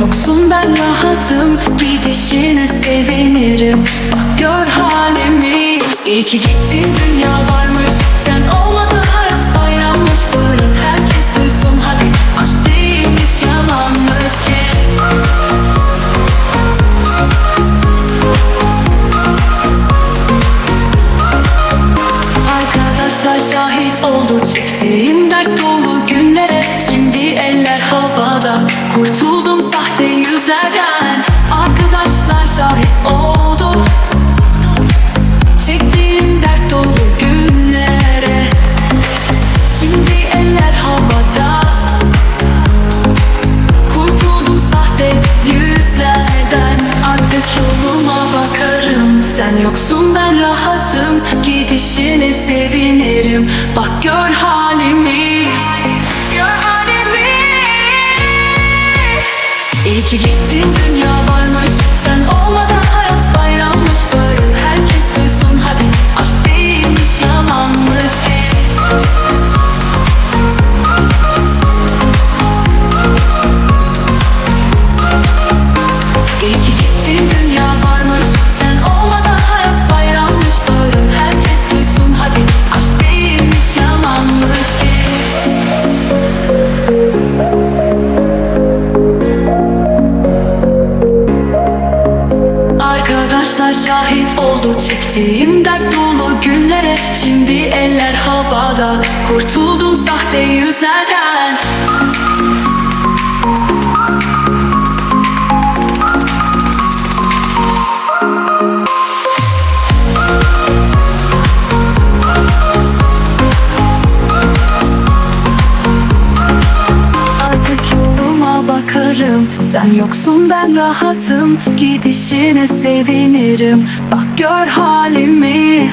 yoksun ben rahatım Gidişine sevinirim. Bak gör halimi İyi ki gittin dünya varmış. Sen olmadan hayat bayrammış Bırak herkes duysun hadi. Aşk değilmiş yalanmış Arkadaşlar şahit oldu çektiğim dert dolu günlere havada kurtuldum sahte yüzlerden. Arkadaşlar şahit oldu. Çektiğim dert dolu günlere. Şimdi eller havada. Kurtuldum sahte yüzlerden. Artık yoluma bakarım. Sen yoksun ben rahatım. Gidişine sevinirim. Bak gör İyi ki gittin dünya Arkadaşlar şahit oldu çektiğim dert dolu günlere. Şimdi eller havada. Kurtuldum sahte yüzlerden bakarım. Sen yoksun ben rahatım. Gidişine sevinirim. Bak gör halimi